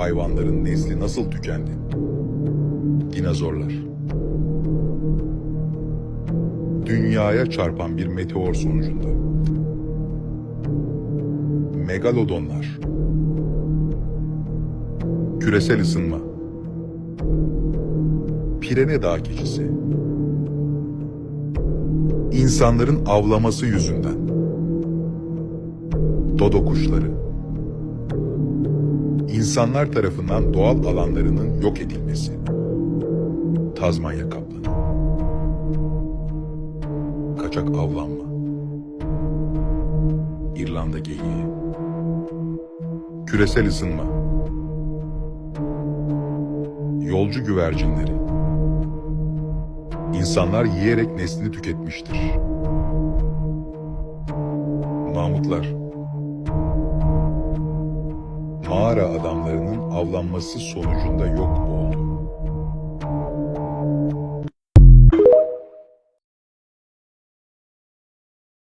hayvanların nesli nasıl tükendi? Dinozorlar. Dünyaya çarpan bir meteor sonucunda. Megalodonlar. Küresel ısınma. Pirene Dağ keçisi. İnsanların avlaması yüzünden. Dodo kuşları. İnsanlar tarafından doğal alanlarının yok edilmesi. Tazmanya kaplanı. Kaçak avlanma. İrlanda geyiği. Küresel ısınma. Yolcu güvercinleri. İnsanlar yiyerek neslini tüketmiştir. Mahmutlar mağara adamlarının avlanması sonucunda yok oldu.